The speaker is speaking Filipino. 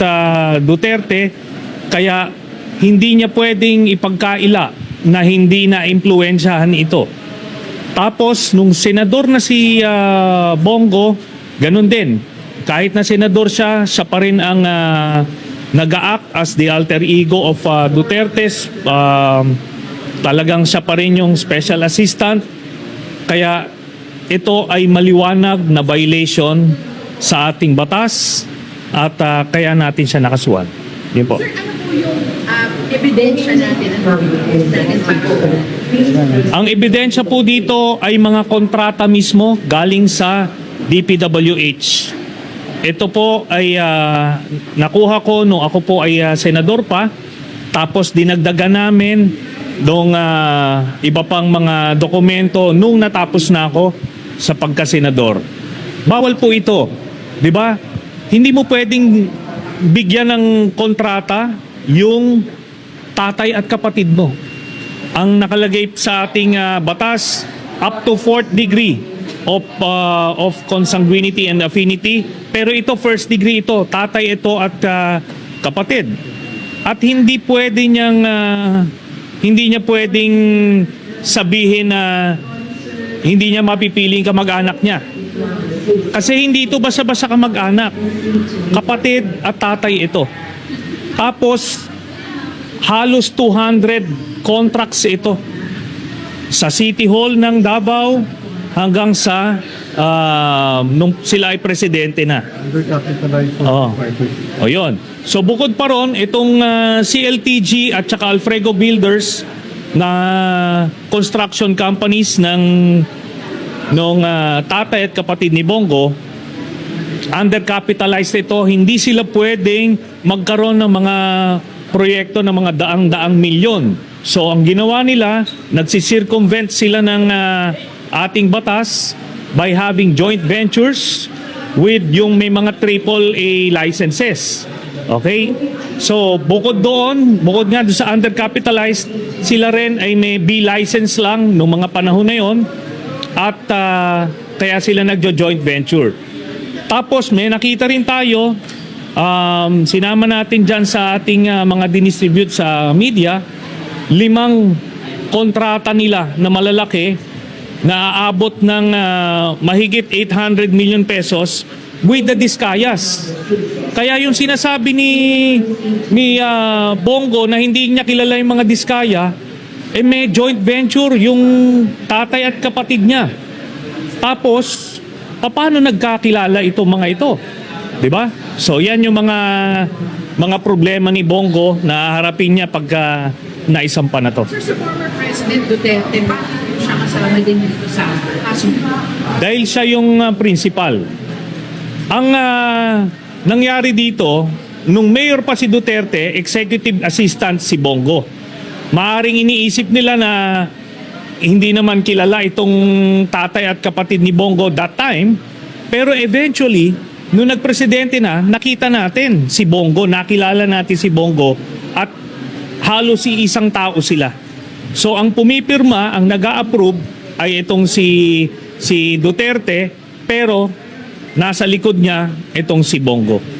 uh, Duterte kaya hindi niya pwedeng ipagkaila na hindi na impluensyahan ito. Tapos nung senador na si ah, Bongo, ganun din. Kahit na senador siya, siya pa rin ang ah, nag-act as the alter ego of ah, Duterte's. Um, talagang siya pa rin yung special assistant. Kaya ito ay maliwanag na violation sa ating batas at ah, kaya natin siya nakasuhan. Yun po. Sir, ano po yung um, ebidensya natin na natin para Ang ebidensya po dito ay mga kontrata mismo galing sa DPWH. Ito po ay ah, nakuha ko nung ako po ay ah, senador pa. Tapos dinagdagan namin nung ah, iba pang mga dokumento nung natapos na ako sa pagkasenador. Bawal po ito. 'Di ba? Hindi mo pwedeng bigyan ng kontrata yung tatay at kapatid mo. Ang nakalagay sa ating ah, batas up to fourth degree of ah, of consanguinity and affinity. Pero ito first degree ito tatay ito at ah, kapatid. At hindi pwede niyang ah, hindi niya pwedeng sabihin na hindi niya mapipiling kamag-anak niya kasi hindi ito basta-basta kamag-anak kapatid at tatay ito tapos halos 200 contracts ito sa City Hall ng Davao hanggang sa ah, nung sila ay presidente na. Private. O yun. So bukod pa ron, itong ah, CLTG at saka Alfrego Builders na construction companies ng nung ah, tatay at kapatid ni Bongo, undercapitalized ito, hindi sila pwedeng magkaroon ng mga proyekto ng mga daang-daang milyon. So ang ginawa nila, nagsisircumvent sila ng ah, ating batas by having joint ventures with yung may mga triple A licenses. Okay? So bukod doon, bukod nga doon sa undercapitalized, sila rin ay may B license lang noong mga panahon na yon at ah, kaya sila nagjo-joint venture. Tapos may nakita rin tayo, um, sinama natin dyan sa ating ah, mga dinistribute sa media, limang kontrata nila na malalaki na aabot ng ah, mahigit 800 million pesos with the Discayas. Kaya yung sinasabi ni ni ah, Bongo na hindi niya kilala yung mga Diskaya, eh may joint venture yung tatay at kapatid niya. Tapos, paano nagkakilala itong mga ito? 'Di ba? So yan yung mga mga problema ni Bongo na harapin niya pagka naisampa na to. Sir, sa former President Duterte, bakit siya kasama din dito sa kaso? Dahil siya yung uh, principal. Ang ah, nangyari dito, nung mayor pa si Duterte, executive assistant si Bongo. Maaring iniisip nila na hindi naman kilala itong tatay at kapatid ni Bongo that time. Pero eventually, nung nagpresidente na, nakita natin si Bongo, nakilala natin si Bongo at halos si isang tao sila. So ang pumipirma, ang nag approve ay itong si si Duterte pero nasa likod niya itong si Bongo.